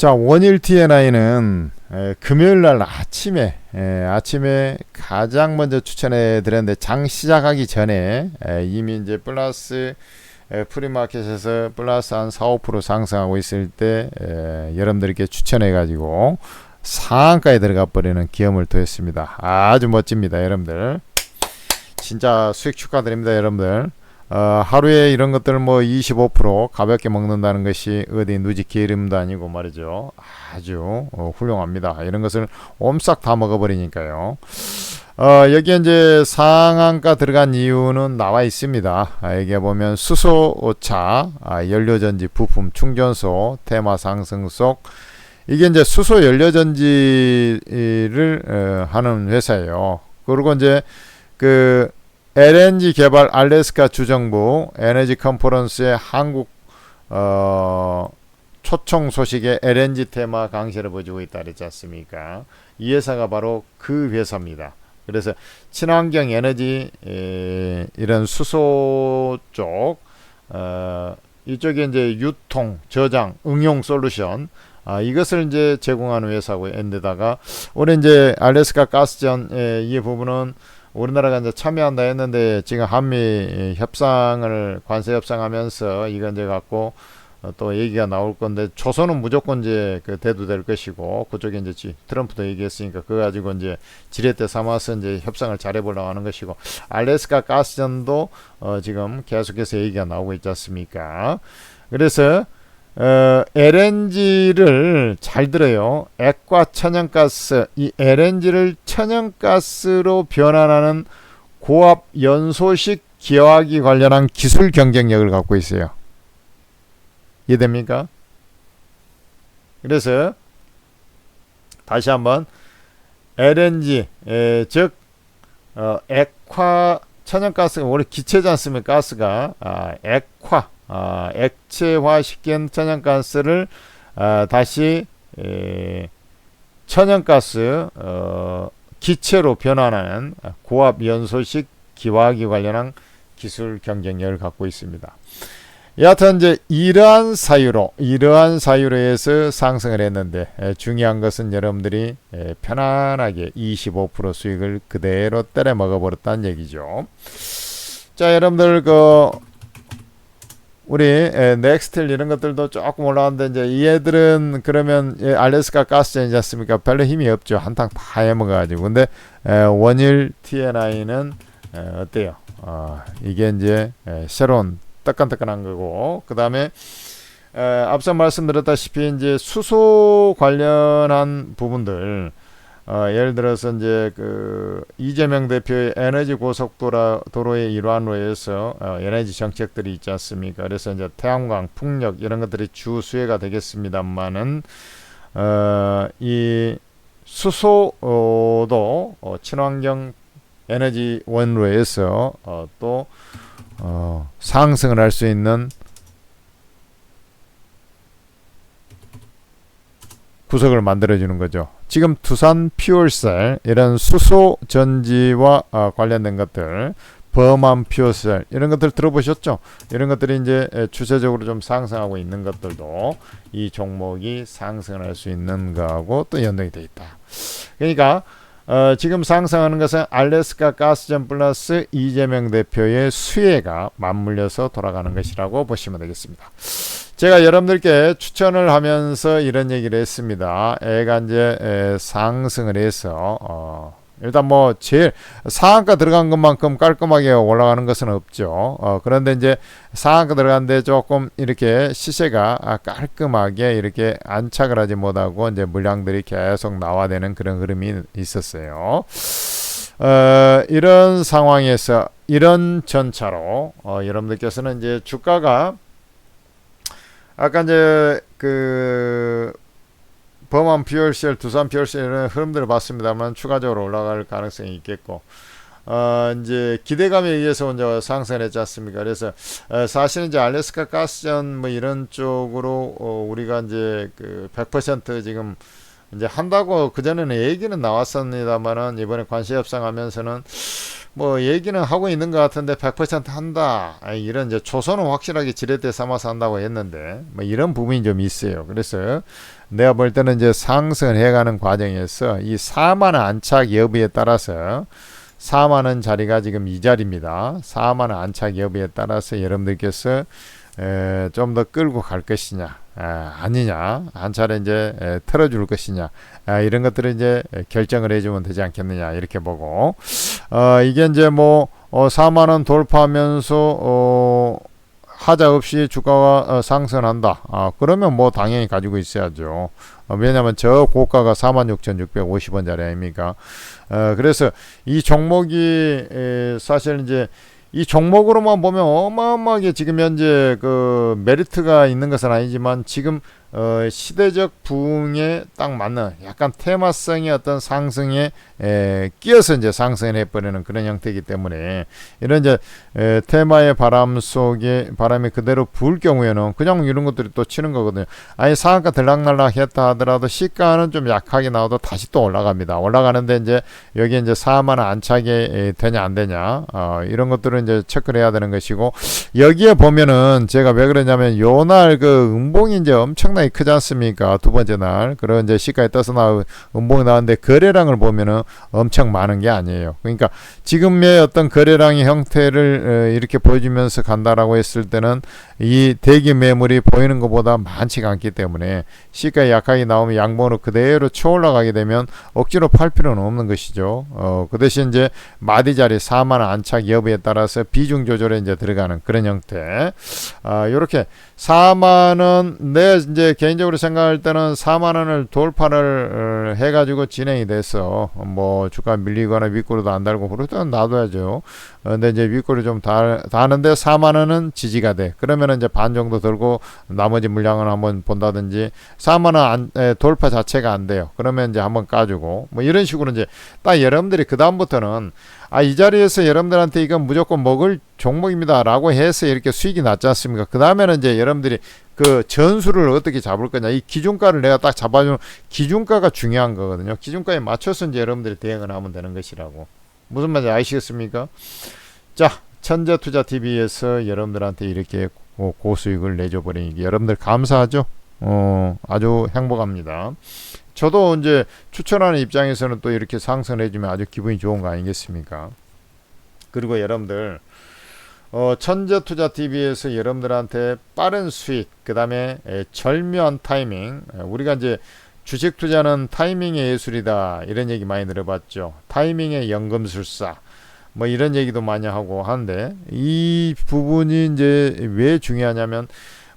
자, 원일 TNI는 에, 금요일 날 아침에 에, 아침에 가장 먼저 추천해 드렸는데 장 시작하기 전에 에, 이미 이제 플러스 에, 프리마켓에서 플러스 한 4, 5% 상승하고 있을 때 에, 여러분들께 추천해 가지고 상한가에 들어가 버리는 기염을 토했습니다. 아주 멋집니다, 여러분들. 진짜 수익 축하드립니다, 여러분들. 어, 하루에 이런 것들 뭐 25% 가볍게 먹는다는 것이 어디 누지 기름도 아니고 말이죠. 아주 어, 훌륭합니다. 이런 것을 옴싹 다 먹어버리니까요. 어, 여기 이제 상한가 들어간 이유는 나와 있습니다. 아, 여기에 보면 수소차, 아, 연료전지 부품 충전소, 테마 상승 속 이게 이제 수소 연료전지를 어, 하는 회사예요. 그리고 이제 그 LNG 개발 알래스카 주정부 에너지 컨퍼런스의 한국 어, 초청 소식에 LNG 테마 강세를 보여주고 있다 그랬지 않습니까? 이 회사가 바로 그 회사입니다. 그래서 친환경 에너지 에, 이런 수소 쪽 어, 이쪽에 이제 유통, 저장, 응용 솔루션 아, 이것을 이제 제공하는 회사고 엔데다가 올해 이제 알래스카 가스전의 이 부분은 우리나라가 이제 참여한다 했는데 지금 한미 협상을 관세 협상하면서 이건 이제 갖고 어, 또 얘기가 나올 건데 조선은 무조건 이제 그 대두될 것이고 그쪽에 이제 트럼프도 얘기했으니까 그거 가지고 이제 지렛대 삼아서 이제 협상을 잘해보려고 하는 것이고 알래스카 가스전도 어 지금 계속해서 얘기가 나오고 있지 않습니까? 그래서 어, LNG를 잘 들어요. 액과 천연가스, 이 LNG를 천연가스로 변환하는 고압 연소식 기화기 관련한 기술 경쟁력을 갖고 있어요. 이해됩니까? 그래서 다시 한번 LNG, 에, 즉 어, 액화 천연가스가 원래 기체지 않습니까? 가스가 아, 액화 아, 액체화 시킨 천연가스를 아, 다시 에, 천연가스 어, 기체로 변환하는 고압 연소식 기화기 관련한 기술 경쟁력을 갖고 있습니다. 여하튼 이제 이러한 사유로 이러한 사유로 해서 상승을 했는데 에, 중요한 것은 여러분들이 에, 편안하게 25% 수익을 그대로 때려 먹어버렸다는 얘기죠. 자 여러분들 그 우리 에, 넥스텔 이런 것들도 조금 올라왔는데 이제 얘들은 그러면 예, 알래스카 가스전이지 않습니까? 별로 힘이 없죠. 한탕 다 해먹어가지고 근데 에, 원일 TNI는 에, 어때요? 어, 이게 이제 에, 새로운 따끈따끈한 거고 그 다음에 앞서 말씀드렸다시피 이제 수소 관련한 부분들 어, 예를 들어서 이제 그 이재명 대표의 에너지 고속도로 도로의 일환으로 해서 어, 에너지 정책들이 있지 않습니까? 그래서 이제 태양광, 풍력 이런 것들이 주 수혜가 되겠습니다만은 어, 이 수소도 어, 친환경 에너지 원으로 해서 어, 또 어, 상승을 할 수 있는 구석을 만들어 주는 거죠. 지금 두산 퓨얼셀 이런 수소 전지와 어, 관련된 것들 범한 퓨어셀 이런 것들 들어보셨죠? 이런 것들이 이제 추세적으로 좀 상승하고 있는 것들도 이 종목이 상승을 할수 있는 거하고 또 연동이 돼 있다. 그러니까 어, 지금 상승하는 것은 알래스카 가스전 플러스 이재명 대표의 수혜가 맞물려서 돌아가는 것이라고 보시면 되겠습니다. 제가 여러분들께 추천을 하면서 이런 얘기를 했습니다. 애가 이제 에, 상승을 해서 어, 일단 뭐 제일 상한가 들어간 것만큼 깔끔하게 올라가는 것은 없죠. 어, 그런데 이제 상한가 들어간데 조금 이렇게 시세가 깔끔하게 이렇게 안착을 하지 못하고 이제 물량들이 계속 나와되는 그런 흐름이 있었어요. 어, 이런 상황에서 이런 전차로 어, 여러분들께서는 이제 주가가 아까 이제 그 범한 PRCL, 두산 PRCL은 흐름들을 봤습니다만 추가적으로 올라갈 가능성이 있겠고 어, 이제 기대감에 의해서 이제 상승을 했지 않습니까? 그래서 어, 사실은 이제 알래스카 가스전 뭐 이런 쪽으로 어, 우리가 이제 그 100% 지금 이제 한다고 그전에는 얘기는 나왔었습니다만은 이번에 관세 협상하면서는 뭐 얘기는 하고 있는 것 같은데 100% 한다 이런 이제 조선은 확실하게 지렛대 삼아서 한다고 했는데 뭐 이런 부분이 좀 있어요. 그래서 내가 볼 때는 이제 상승해가는 과정에서 이 4만 원 안착 여부에 따라서 4만 원 자리가 지금 이 자리입니다. 4만 원 안착 여부에 따라서 여러분들께서 좀 더 끌고 갈 것이냐 에, 아니냐 한 차례 이제 에, 틀어줄 것이냐 아, 이런 것들을 이제 결정을 해주면 되지 않겠느냐 이렇게 보고 어, 이게 이제 뭐 어, 4만 원 돌파하면서 어, 하자 없이 주가가 어, 상승한다. 아, 그러면 뭐 당연히 가지고 있어야죠. 어, 왜냐하면 저 고가가 46,650원짜리 아닙니까? 어, 그래서 이 종목이 에, 사실 이제 이 종목으로만 보면 어마어마하게 지금 현재 그 메리트가 있는 것은 아니지만 지금 어, 시대적 부흥에 딱 맞는 약간 테마성의 어떤 상승에 에, 끼어서 이제 상승을 해버리는 그런 형태이기 때문에 이런 이제 에, 테마의 바람 속에 바람이 그대로 불 경우에는 그냥 이런 것들이 또 치는 거거든요. 아니 상한가 들락날락 했다 하더라도 시가는 좀 약하게 나와도 다시 또 올라갑니다. 올라가는데 이제 여기 이제 4만 원 안착이 되냐 안 되냐 어, 이런 것들은 이제 체크를 해야 되는 것이고 여기에 보면은 제가 왜 그러냐면 요날 그 음봉이 이제 엄청나 게 크지 않습니까? 두 번째 날 그런 이제 시가에 떠서 나 음봉이 나왔는데 거래량을 보면은 엄청 많은 게 아니에요. 그러니까 지금의 어떤 거래량의 형태를 이렇게 보여주면서 간다라고 했을 때는 이 대기 매물이 보이는 것보다 많지가 않기 때문에 시가에 약하게 나오면 양봉으로 그대로 쳐 올라가게 되면 억지로 팔 필요는 없는 것이죠. 어, 그 대신 이제 마디 자리 4만 원 안착 여부에 따라서 비중 조절에 이제 들어가는 그런 형태. 아, 요렇게 4만 원, 내 이제 개인적으로 생각할 때는 4만 원을 돌파를 어, 해가지고 진행이 돼서 뭐 주가 밀리거나 윗꼬리도 안 달고 는 놔둬야죠. 어, 근데 이제 윗꼬리 좀 다, 다는데 4만 원은 지지가 돼. 그러면은 이제 반 정도 들고 나머지 물량을 한번 본다든지 4만 원 안, 에, 돌파 자체가 안 돼요. 그러면 이제 한번 까주고 뭐 이런 식으로 이제 딱 여러분들이 그 다음부터는 아, 이 자리에서 여러분들한테 이건 무조건 먹을 종목입니다라고 해서 이렇게 수익이 났지 않습니까? 그 다음에는 이제 여러분들이 그 전수를 어떻게 잡을 거냐. 이 기준가를 내가 딱 잡아주는 기준가가 중요한 거거든요. 기준가에 맞춰서 이제 여러분들이 대응을 하면 되는 것이라고. 무슨 말인지 아시겠습니까? 자, 천재투자TV에서 여러분들한테 이렇게 고수익을 내줘버리니 여러분들 감사하죠? 어, 아주 행복합니다. 저도 이제 추천하는 입장에서는 또 이렇게 상승해주면 아주 기분이 좋은 거 아니겠습니까? 그리고 여러분들 어, 천재투자TV에서 여러분들한테 빠른 수익, 그 다음에 절묘한 타이밍, 우리가 이제 주식 투자는 타이밍의 예술이다 이런 얘기 많이 들어봤죠. 타이밍의 연금술사 뭐 이런 얘기도 많이 하고 하는데 이 부분이 이제 왜 중요하냐면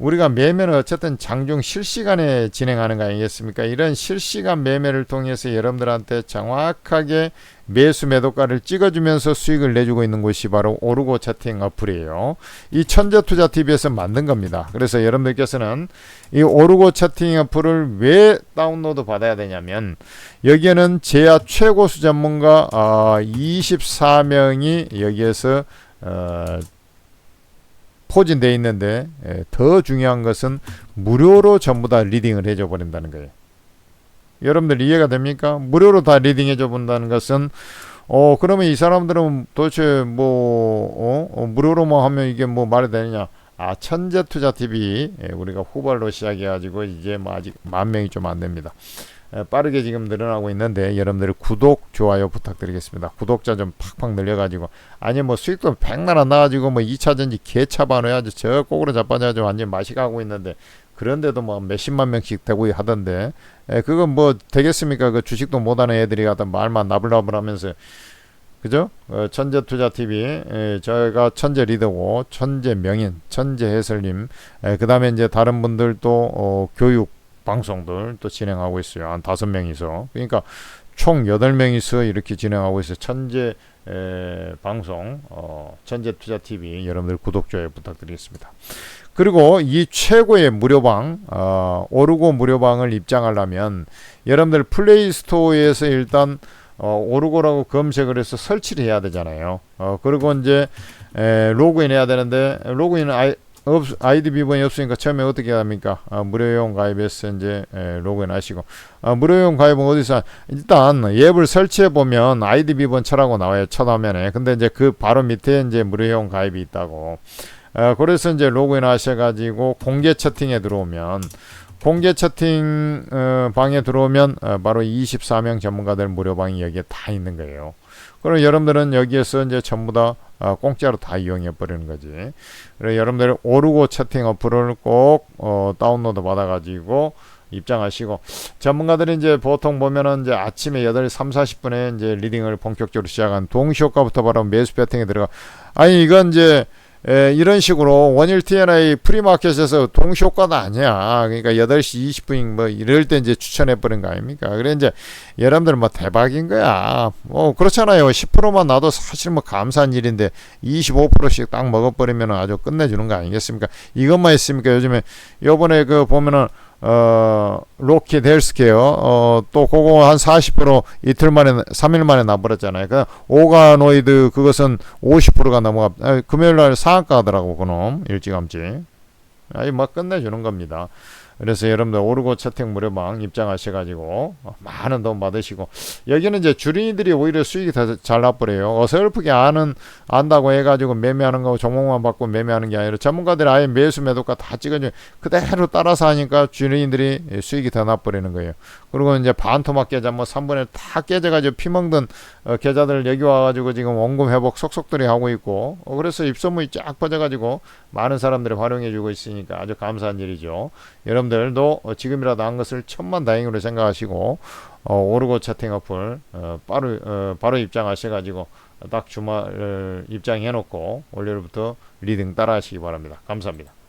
우리가 매매는 어쨌든 장중 실시간에 진행하는 거 아니겠습니까? 이런 실시간 매매를 통해서 여러분들한테 정확하게 매수 매도가를 찍어주면서 수익을 내주고 있는 곳이 바로 오르고 채팅 어플이에요. 이 천재투자TV에서 만든 겁니다. 그래서 여러분들께서는 이 오르고 채팅 어플을 왜 다운로드 받아야 되냐면 여기에는 제야 최고수 전문가 어, 24명이 여기에서 어, 포진되어 있는데 예, 더 중요한 것은 무료로 전부 다 리딩을 해줘 버린다는 거예요. 여러분들 이해가 됩니까? 무료로 다 리딩해 줘 본다는 것은 어 그러면 이 사람들은 도대체 뭐 어? 어 무료로만 뭐 하면 이게 뭐 말이 되느냐? 아 천재 투자 TV 예, 우리가 후발로 시작해 가지고 이제 뭐 아직 만 명이 좀 안 됩니다. 빠르게 지금 늘어나고 있는데 여러분들 구독 좋아요 부탁드리겠습니다. 구독자 좀 팍팍 늘려가지고 아니 뭐 수익도 100만 원 나가지고 뭐 2차전지 개차반해야지 저 꼬그로 자빠져가지고 완전 맛이 가고 있는데 그런데도 뭐 몇십만 명씩 되고 하던데 에, 그건 뭐 되겠습니까? 그 주식도 못하는 애들이 가다 말만 나불나불하면서 그죠? 어, 천재 투자 TV 에, 저희가 천재 리더고 천재 명인 천재 해설님 그 다음에 이제 다른 분들도 어, 교육 방송들 또 진행하고 있어요. 한 다섯 명이서. 그러니까 총 여덟 명이서 이렇게 진행하고 있어요. 천재 에, 방송 어, 천재 투자 TV 여러분들 구독 좋아요 부탁드리겠습니다. 그리고 이 최고의 무료방 어, 오르고 무료방을 입장하려면 여러분들 플레이 스토어에서 일단 어, 오르고라고 검색을 해서 설치를 해야 되잖아요. 어, 그리고 이제 에, 로그인 해야 되는데 로그인은 아이, 없, 아이디 비번이 없으니까 처음에 어떻게 합니까? 아, 무료용 가입해서 이제 에, 로그인 하시고 아, 무료용 가입은 어디서 일단 앱을 설치해 보면 아이디 비번 쳐라고 나와요 첫 화면에 근데 이제 그 바로 밑에 이제 무료용 가입이 있다고 아, 그래서 이제 로그인 하셔가지고 공개 채팅에 들어오면 공개 채팅 어, 방에 들어오면 어, 바로 24명 전문가들 무료방이 여기에 다 있는 거예요. 그럼 여러분들은 여기에서 이제 전부 다 어, 공짜로 다 이용해 버리는 거지. 그래서 여러분들 오르고 채팅 어플을 꼭 어, 다운로드 받아가지고 입장하시고 전문가들이 이제 보통 보면은 이제 아침에 8시 3, 40분에 이제 리딩을 본격적으로 시작한 동시효과부터 바로 매수 배팅에 들어가 아니 이건 이제 에, 이런 식으로 원일 TNI 프리마켓에서 동시효과도 아니야. 그러니까 8시 20분 뭐 이럴 때 이제 추천해 버린 거 아닙니까? 그래 이제 여러분들 뭐 대박인 거야. 뭐 그렇잖아요. 10%만 나도 사실 뭐 감사한 일인데 25%씩 딱 먹어버리면 아주 끝내주는 거 아니겠습니까? 이것만 있습니까? 요즘에 요번에 그 보면은 어, 로켓 헬스케어, 어, 또 그거 한 40% 이틀 만에, 3일 만에 나버렸잖아요. 그, 오가노이드, 그것은 50%가 넘어가, 아, 금요일 날 상한가 하더라고, 그놈. 일찌감치. 아이, 막 끝내주는 겁니다. 그래서 여러분들 오르고 채팅 무료방 입장하셔가지고 많은 도움 받으시고 여기는 이제 주린이들이 오히려 수익이 더 잘 나버려요. 어설프게 아는 안다고 해가지고 매매하는 거 종목만 받고 매매하는 게 아니라 전문가들이 아예 매수 매도가 다 찍어줘 그대로 따라서 하니까 주린이들이 수익이 더 나버리는 거예요. 그리고 이제 반토막 계좌 뭐 3분의 다 깨져가지고 피멍든 어, 계좌들 여기 와가지고 지금 원금 회복 속속들이 하고 있고 어, 그래서 입소문이 쫙 퍼져가지고 많은 사람들이 활용해주고 있으니까 아주 감사한 일이죠. 여러분들도 어, 지금이라도 한 것을 천만 다행으로 생각하시고 어, 오르고 채팅 어플 어, 바로 어, 바로 입장하셔가지고 딱 주말 입장해놓고 월요일부터 리딩 따라하시기 바랍니다. 감사합니다.